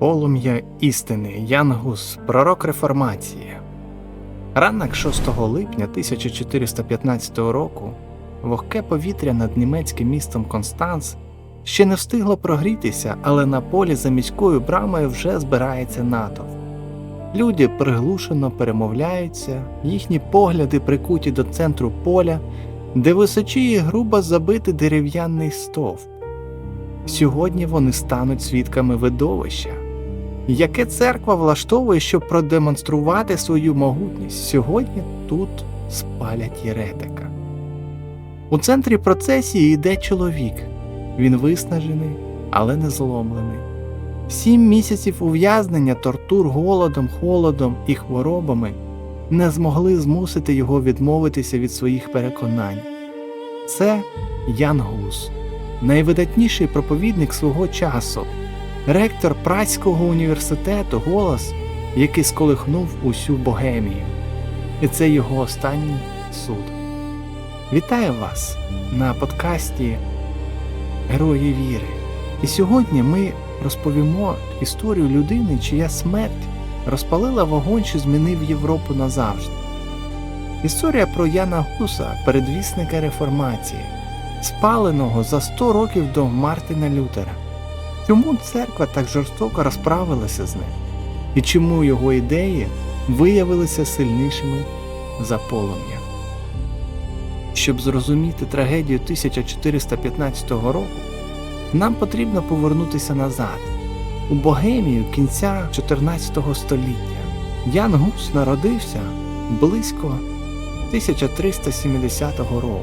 Полум'я істини Янгус, пророк реформації. Ранок 6 липня 1415 року вогке повітря над німецьким містом Констанц ще не встигло прогрітися, але на полі за міською брамою вже збирається натовп. Люди приглушено перемовляються, їхні погляди прикуті до центру поля, де височіє грубо забитий дерев'яний стовп. Сьогодні вони стануть свідками видовища, яке церква влаштовує, щоб продемонструвати свою могутність. Сьогодні тут спалять єретика. У центрі процесії йде чоловік. Він виснажений, але не зломлений. Сім місяців ув'язнення, тортур голодом, холодом і хворобами не змогли змусити його відмовитися від своїх переконань. Це Ян Гус, найвидатніший проповідник свого часу, ректор Праського університету, голос, який сколихнув усю богемію. І це його останній суд. Вітаю вас на подкасті Герої віри. І сьогодні ми розповімо історію людини, чия смерть розпалила вогонь, що змінив Європу назавжди. Історія про Яна Гуса, передвісника реформації, спаленого за 100 років до Мартина Лютера. Чому церква так жорстоко розправилася з ним? І чому його ідеї виявилися сильнішими за полум'я? Щоб зрозуміти трагедію 1415 року, нам потрібно повернутися назад, у Богемію кінця 14 століття. Ян Гус народився близько 1370 року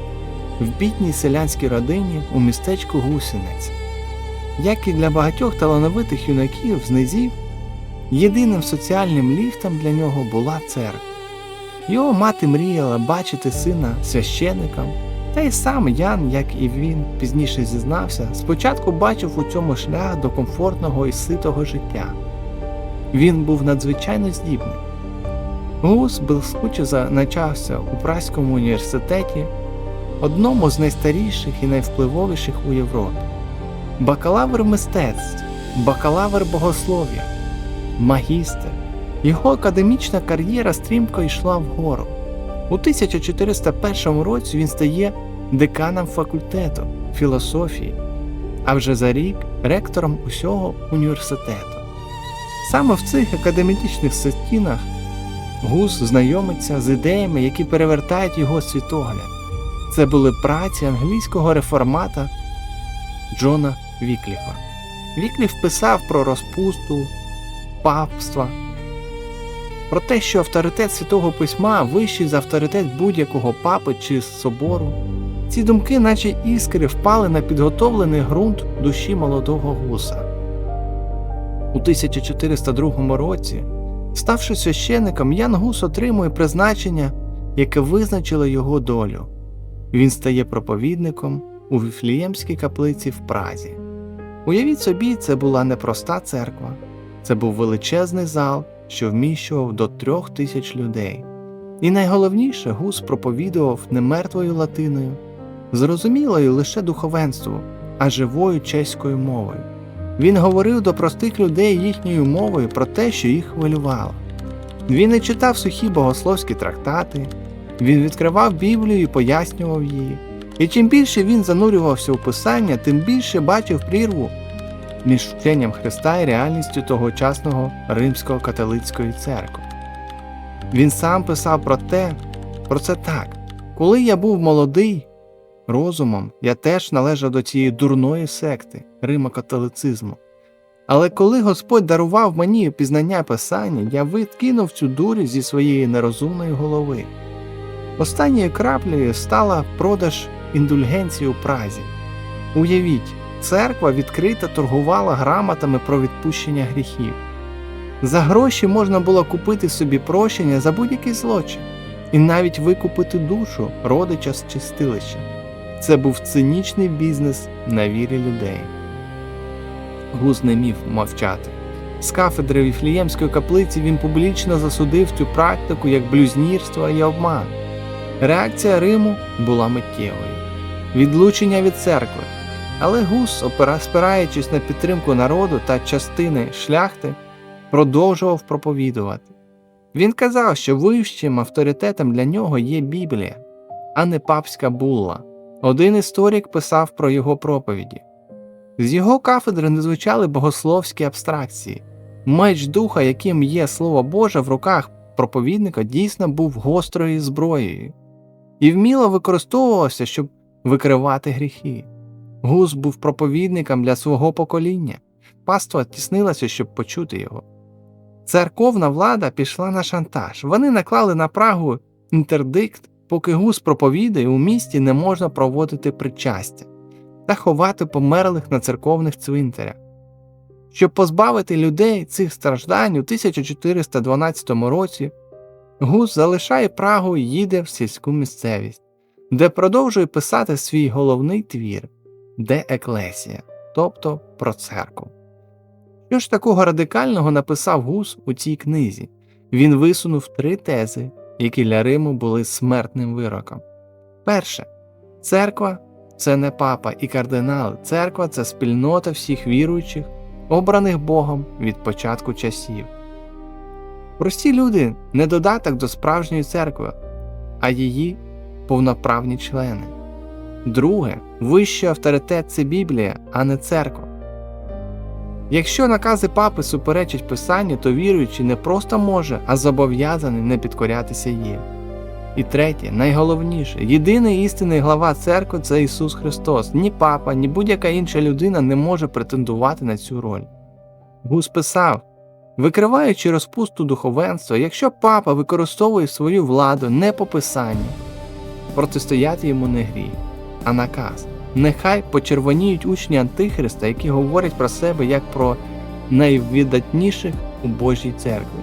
в бідній селянській родині у містечку Гусінець. Як і для багатьох талановитих юнаків з низів, єдиним соціальним ліфтом для нього була церква. Його мати мріяла бачити сина священником, та й сам Ян, як і він пізніше зізнався, спочатку бачив у цьому шлях до комфортного і ситого життя. Він був надзвичайно здібний. Гус блискуче навчався у Праському університеті, одному з найстаріших і найвпливовіших у Європі. Бакалавр мистецтв, бакалавр богослов'я, магістр. Його академічна кар'єра стрімко йшла вгору. У 1401 році він стає деканом факультету філософії, а вже за рік ректором усього університету. Саме в цих академічних стінах Гус знайомиться з ідеями, які перевертають його світогляд. Це були праці англійського реформата Джона Вікліфа. Вікліф писав про розпусту, папства, про те, що авторитет святого письма вищий за авторитет будь-якого папи чи собору. Ці думки, наче іскри, впали на підготовлений ґрунт душі молодого гуса. У 1402 році, ставши священником, Ян Гус отримує призначення, яке визначило його долю. Він стає проповідником у Віфліємській каплиці в Празі. Уявіть собі, це була не проста церква, це був величезний зал, що вміщував до трьох тисяч людей. І найголовніше гус проповідував не мертвою латиною, зрозумілою лише духовенству, а живою чеською мовою. Він говорив до простих людей їхньою мовою про те, що їх хвилювало. Він не читав сухі богословські трактати, він відкривав Біблію і пояснював її. І чим більше він занурювався у писання, тим більше бачив прірву між вченням Христа і реальністю тогочасного римського католицької церкви. Він сам писав про те, про це так. Коли я був молодий, розумом я теж належав до цієї дурної секти римокатолицизму. Але коли Господь дарував мені пізнання Писання, я відкинув цю дурість зі своєї нерозумної голови. Останньою краплею стала продаж індульгенції у Празі. Уявіть, церква відкрито торгувала грамотами про відпущення гріхів. За гроші можна було купити собі прощення за будь-який злочин і навіть викупити душу родича з чистилища. Це був цинічний бізнес на вірі людей. Гуз не міг мовчати. З кафедри Віфліємської каплиці він публічно засудив цю практику як блюзнірство і обман. Реакція Риму була миттєвою. Відлучення від церкви, Але Гус, спираючись на підтримку народу та частини шляхти, продовжував проповідувати. Він казав, що вищим авторитетом для нього є Біблія, а не папська булла. Один історик писав про його проповіді. З його кафедри не звучали богословські абстракції. Меч духа, яким є Слово Боже в руках проповідника, дійсно був гострою зброєю і вміло використовувався, щоб викривати гріхи. Гус був проповідником для свого покоління, паства тіснилася, щоб почути його. Церковна влада пішла на шантаж. Вони наклали на Прагу інтердикт, поки гус проповідає, у місті не можна проводити причастя та ховати померлих на церковних цвинтарях. Щоб позбавити людей цих страждань у 1412 році, Гус залишає Прагу і їде в сільську місцевість, де продовжує писати свій головний твір Де Еклесія, тобто про церкву. Що ж такого радикального написав Гус у цій книзі? Він висунув три тези, які для Риму були смертним вироком. Перше, церква це не папа і кардинали, церква це спільнота всіх віруючих, обраних Богом від початку часів. Прості люди не додаток до справжньої церкви, а її повноправні члени. Друге, вищий авторитет це Біблія, а не церква. Якщо накази папи суперечать Писанню, то віруючий не просто може, а зобов'язаний не підкорятися їм. І третє, найголовніше, єдиний істинний глава церкви це Ісус Христос. Ні папа, ні будь-яка інша людина не може претендувати на цю роль. Гус писав, викриваючи розпусту духовенства, якщо папа використовує свою владу не по писанню, протистояти йому не гріх, а наказ. Нехай почервоніють учні Антихриста, які говорять про себе як про найвідатніших у Божій церкві,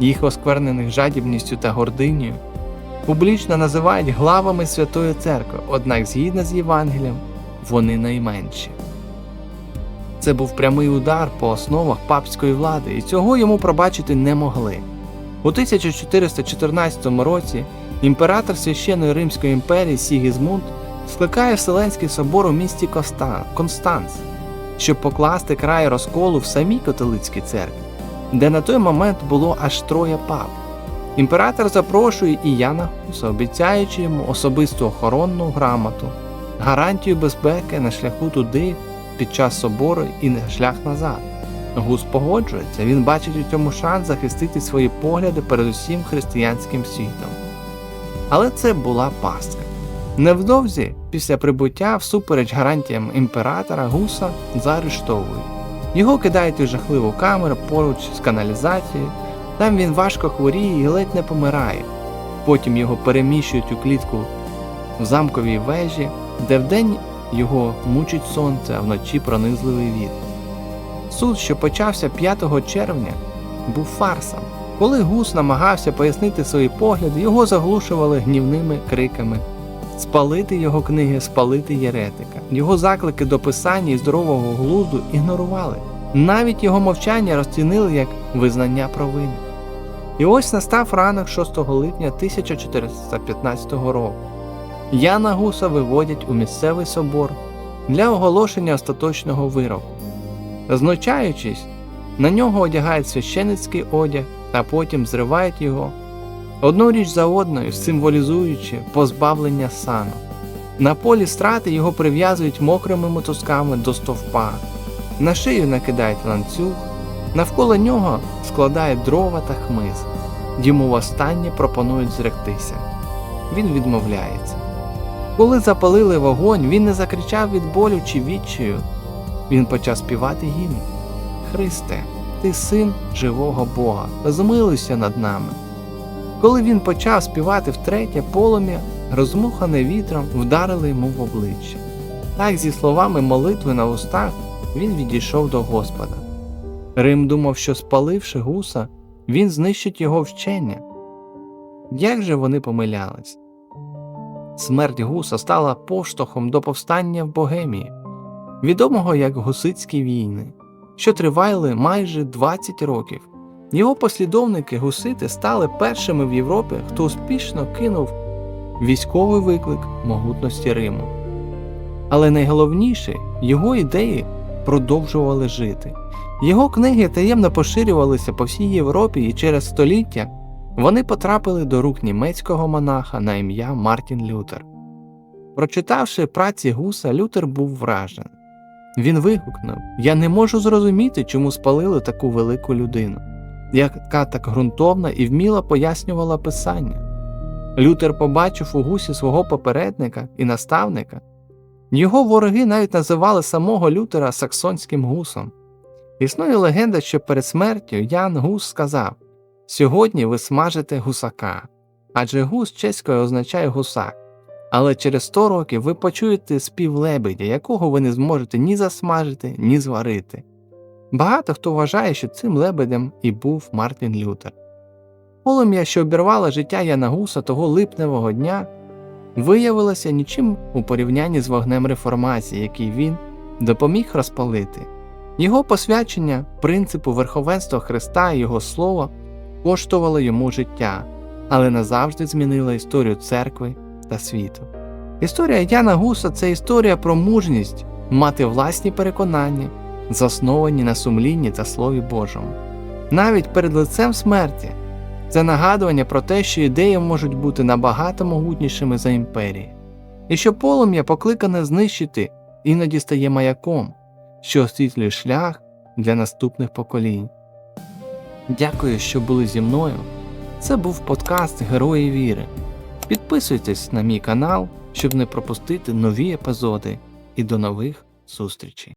їх осквернених жадібністю та гординею, публічно називають главами Святої Церкви, однак, згідно з Євангелієм, вони найменші. Це був прямий удар по основах папської влади, і цього йому пробачити не могли. У 1414 році імператор священної Римської імперії Сігізмунд скликає Вселенський собор у місті Коста- Констанц, щоб покласти край розколу в самій католицькій церкві, де на той момент було аж троє пап. Імператор запрошує і Яна Гуса, обіцяючи йому особисту охоронну грамоту, гарантію безпеки на шляху туди під час собору і шлях назад. Гус погоджується, він бачить у цьому шанс захистити свої погляди перед усім християнським світом. Але це була пастка. Невдовзі, після прибуття, всупереч гарантіям імператора, гуса заарештовують. Його кидають у жахливу камеру поруч з каналізацією, там він важко хворіє і ледь не помирає. Потім його переміщують у клітку в замковій вежі, де вдень його мучить сонце, а вночі пронизливий вітер. Суд, що почався 5 червня, був фарсом. Коли гус намагався пояснити свої погляди, його заглушували гнівними криками спалити його книги, спалити єретика. Його заклики до писання і здорового глузду ігнорували. Навіть його мовчання розцінили як визнання провини. І ось настав ранок 6 липня 1415 року. Яна Гуса виводять у місцевий собор для оголошення остаточного вироку. Знучаючись, на нього одягають священицький одяг, а потім зривають його одну річ за одною, символізуючи позбавлення сану. На полі страти його прив'язують мокрими мотузками до стовпа, на шию накидають ланцюг, навколо нього складають дрова та хмиз. Йому востаннє пропонують зректися. Він відмовляється. Коли запалили вогонь, він не закричав від болю чи відчаю. Він почав співати гімн. Христе, ти син живого Бога, змилуйся над нами. Коли він почав співати втретє, полум'я, розмухане вітром, вдарили йому в обличчя. Так, зі словами молитви на устах, він відійшов до Господа. Рим думав, що спаливши гуса, він знищить його вчення. Як же вони помилялись? Смерть гуса стала поштовхом до повстання в Богемії, відомого як Гусицькі війни, що тривали майже 20 років. Його послідовники гусити стали першими в Європі, хто успішно кинув військовий виклик могутності Риму. Але найголовніше, його ідеї продовжували жити. Його книги таємно поширювалися по всій Європі і через століття вони потрапили до рук німецького монаха на ім'я Мартін Лютер. Прочитавши праці Гуса, Лютер був вражений. Він вигукнув: Я не можу зрозуміти, чому спалили таку велику людину, яка так ґрунтовна і вміло пояснювала писання. Лютер побачив у гусі свого попередника і наставника. Його вороги навіть називали самого Лютера саксонським гусом. Існує легенда, що перед смертю Ян Гус сказав: Сьогодні ви смажите гусака, адже гус чеською означає гусак. Але через 100 років ви почуєте спів лебедя, якого ви не зможете ні засмажити, ні зварити. Багато хто вважає, що цим лебедем і був Мартін Лютер. Полум'я, що обірвало життя Яна Гуса того липневого дня, виявилося нічим у порівнянні з вогнем реформації, який він допоміг розпалити. Його посвячення принципу верховенства Христа і Його Слова коштувало йому життя, але назавжди змінило історію церкви та світу. Історія Яна Гуса це історія про мужність мати власні переконання, засновані на сумлінні та Слові Божому. Навіть перед лицем смерті це нагадування про те, що ідеї можуть бути набагато могутнішими за імперії, і що полум'я покликане знищити іноді стає маяком, що освітлює шлях для наступних поколінь. Дякую, що були зі мною. Це був подкаст Герої віри. Підписуйтесь на мій канал, щоб не пропустити нові епізоди, і до нових зустрічей.